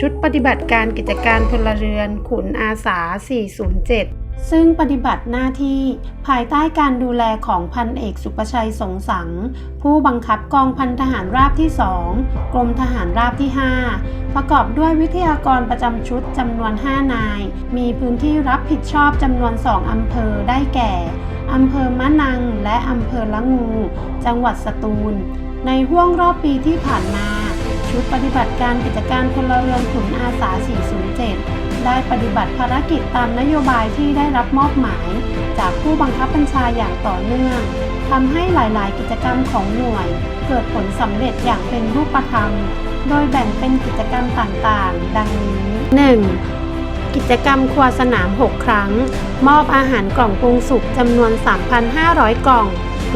ชุดปฏิบัติการกิจการพลเรือนขุนอาสา 407 ซึ่งปฏิบัติหน้าที่ภายใต้การดูแลของพันเอกสุประชัยสงสัง ผู้บังคับกองพันทหารราบที่ 2 กรมทหารราบที่ 5 ประกอบด้วยวิทยากรประจำชุดจำนวน 5 นาย มีพื้นที่รับผิดชอบจำนวน 2 อำเภอได้แก่ อำเภอมะนัง และอำเภอละงู จังหวัดสตูล ในห่วงรอบปีที่ผ่านมา ชุดปฏิบัติการกิจการพลเรือนขุนอาสา 407 ได้ปฏิบัติภารกิจตามนโยบายที่ได้รับมอบหมาย จากผู้บังคับบัญชาอย่างต่อเนื่องทำให้หลาย ๆ กิจกรรมของหน่วย เกิดผลสำเร็จอย่างเป็นรูปธรรม โดยแบ่งเป็นกิจกรรมต่าง ๆ ดังนี้ 1. กิจกรรมครัวสนาม 6 ครั้ง มอบอาหารกล่องปรุงสุกจำนวน 3,500 กล่อง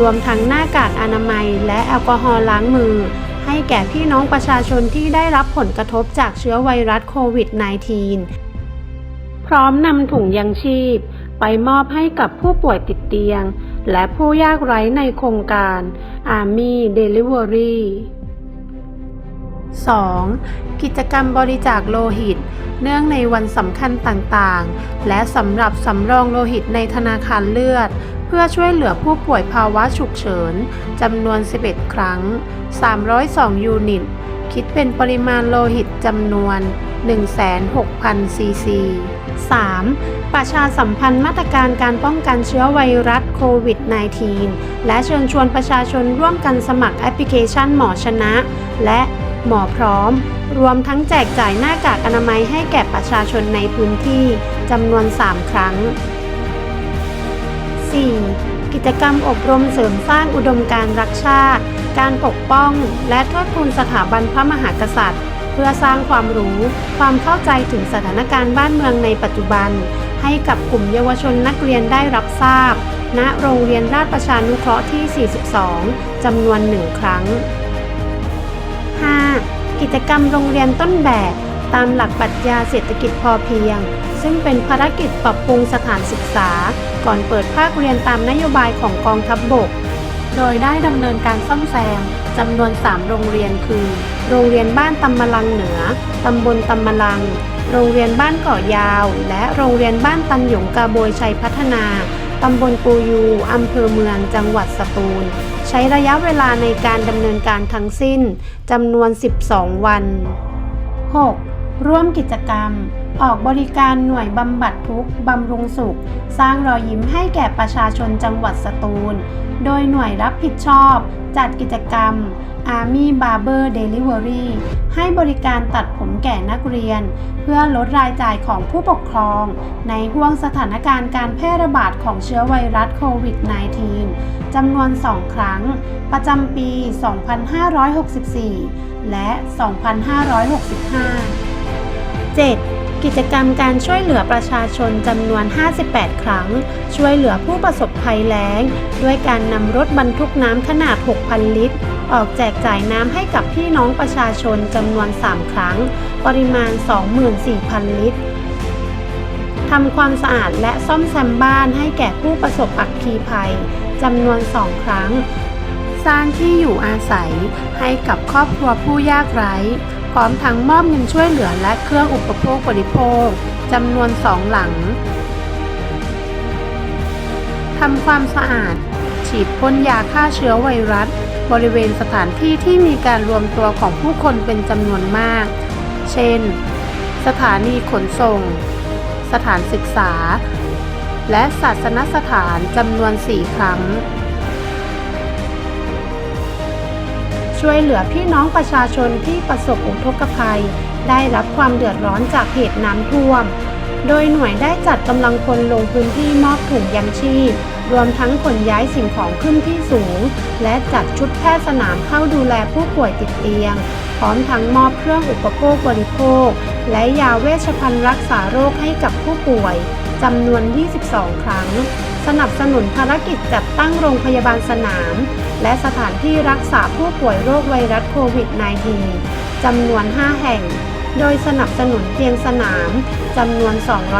รวมทั้งหน้ากากอนามัยและแอลกอฮอล์ล้างมือ ให้แก่พี่น้องประชาชนที่ได้รับผลกระทบจากเชื้อไวรัสโควิด -19 พร้อมนำถุงยังชีพ ไปมอบให้กับผู้ป่วยติดเตียง และผู้ยากไร้ในโครงการ Army Delivery 2. กิจกรรมบริจาคโลหิต เนื่องในวันสำคัญต่างๆ และสำหรับสำรองโลหิตในธนาคารเลือด พื่อช่วยเหลือผู้ป่วยภาวะฉุกเฉินจำนวน 11 ครั้ง 302 ยูนิต คิดเป็นปริมาณโลหิตจำนวน 16,000 ซีซี 3. ประชาสัมพันธ์มาตรการการป้องกันเชื้อไวรัสโควิด -19 และเชิญชวนประชาชนร่วมกันสมัครแอปพลิเคชันหมอชนะ และหมอพร้อม รวมทั้งแจกจ่ายหน้ากากอนามัยให้แก่ประชาชนในพื้นที่จำนวน 3 ครั้ง 4. กิจกรรมอบรมเสริมสร้างอุดมการณ์รักชาติ การปกป้อง และทิดทูนสถาบันพระมหากษัตริย์ เพื่อสร้างความรู้ ความเข้าใจถึงสถานการณ์บ้านเมืองในปัจจุบัน ให้กับกลุ่มเยาวชนนักเรียนได้รับทราบ ณ โรงเรียนราชประชานุเคราะห์ที่ 42 จำนวนหนึ่งครั้ง 5. กิจกรรมโรงเรียนต้นแบบ ตามหลักปรัชญาเศรษฐกิจพอเพียง ซึ่งเป็นภารกิจปรับปรุงสถานศึกษา ก่อนเปิดภาคเรียนตามนโยบายของกองทัพบบก โดยได้ดำเนินการซ่อมแซมจำนวน 3 โรงเรียนคือ โรงเรียนบ้านตำมะลังเหนือตำบลตำมะลัง โรงเรียนบ้านเกาะยาว และโรงเรียนบ้านตันหยงกาโบยชัยพัฒนาตำบลปูยู อำเภอเมือง จังหวัดสตูล ใช้ระยะเวลาในการดำเนินการทั้งสิ้นจำนวน 12 วัน 6. ร่วมกิจกรรม ออกบริการหน่วยบำบัดทุกข์บำรุงสุข สร้างรอยยิ้มให้แก่ประชาชนจังหวัดสตูล โดยหน่วยรับผิดชอบ จัดกิจกรรม Army Barber Delivery ให้บริการตัดผมแก่นักเรียน เพื่อลดรายจ่ายของผู้ปกครอง ในห่วงสถานการณ์การแพร่ระบาดของเชื้อไวรัสโควิด -19 จำนวน 2 ครั้ง ประจำปี 2564 และ 2565 7. กิจกรรมการช่วยเหลือประชาชนจำนวน 58 ครั้ง ช่วยเหลือผู้ประสบภัยแล้ง ด้วยการนำรถบรรทุกน้ำขนาด 6,000 ลิตร ออกแจกจ่ายน้ำให้กับพี่น้องประชาชนจำนวน 3 ครั้ง ปริมาณ 24,000 ลิตรทำความสะอาดและซ่อมแซมบ้านให้แก่ผู้ประสบอัคคีภัยจำนวน 2 ครั้ง สร้างที่อยู่อาศัยให้กับครอบครัวผู้ยากไร้ พร้อมทั้งมอบเงินช่วยเหลือและเครื่องอุปโภคบริโภคจำนวนสองหลังทำความสะอาด ฉีดพ่นยาฆ่าเชื้อไวรัส บริเวณสถานที่ที่มีการรวมตัวของผู้คนเป็นจำนวนมาก เช่น สถานีขนส่ง สถานศึกษา และศาสนสถานจำนวน 4 ครั้ง ช่วยเหลือพี่น้องประชาชนที่ประสบอุทกภัย ได้รับความเดือดร้อนจากเหตุน้ำท่วม โดยหน่วยได้จัดกำลังพลลงพื้นที่มอบถุงยังชีพ รวมทั้งขนย้ายสิ่งของขึ้นที่สูง และจัดชุดแพทย์สนามเข้าดูแลผู้ป่วยติดเตียง พร้อมทั้งมอบเครื่องอุปโภคบริโภค และยาเวชภัณฑ์รักษาโรคให้กับผู้ป่วยจำนวน 22 ครั้งสนับสนุนภารกิจจัดตั้งโรงพยาบาลสนาม และสถานที่รักษาผู้ป่วยโรคไวรัสโควิด -19 จำนวน 5 แห่ง โดยสนับสนุนเตียงสนามจำนวน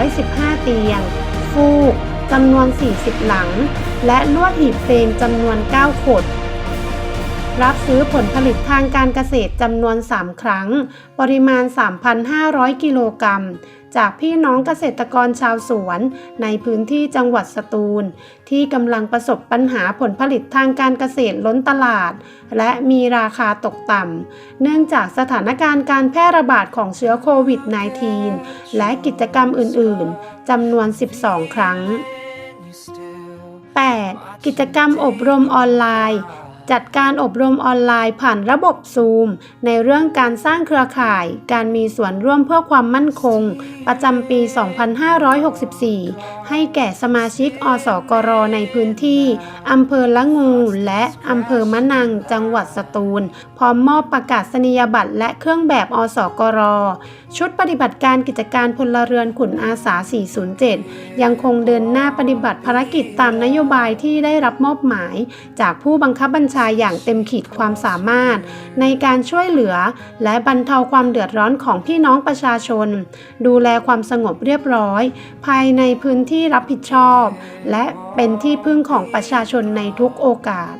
215 เตียง ฟูกจำนวน 40 หลัง และลวดหีบเพลงจำนวน 9 ขด รับซื้อผลผลิตทางการเกษตรจำนวน 3 ครั้ง ปริมาณ 3,500 กิโลกรัม จากพี่น้องเกษตรกรชาวสวน ในพื้นที่จังหวัดสตูล ที่กำลังประสบปัญหาผลผลิตทางการเกษตรล้นตลาด และมีราคาตกต่ำ เนื่องจากสถานการณ์การแพร่ระบาดของเชื้อโควิด -19 และกิจกรรมอื่น ๆ จำนวน 12 ครั้ง 8. กิจกรรมอบรมออนไลน์ จัดการอบรมออนไลน์ผ่านระบบซูมในเรื่องการสร้างเครือข่าย การมีส่วนร่วมเพื่อความมั่นคง ประจำปี 2564 ให้แก่สมาชิกอสกรในพื้นที่อำเภอละงู และอำเภอมะนังจังหวัดสตูล พร้อมมอบประกาศนียบัตรและเครื่องแบบอสกร ชุดปฏิบัติการกิจการพลเรือนขุนอาสา 407 ยังคงเดินหน้าปฏิบัติภารกิจตามนโยบายที่ได้รับมอบหมาย จากผู้บังคับบัญชาอย่างเต็มขีดความสามารถ ในการช่วยเหลือ และบรรเทาความเดือดร้อนของพี่น้องประชาชน ดูแลความสงบเรียบร้อย ภายในพื้นที่ที่รับผิดชอบ และเป็นที่พึ่งของประชาชนในทุกโอกาส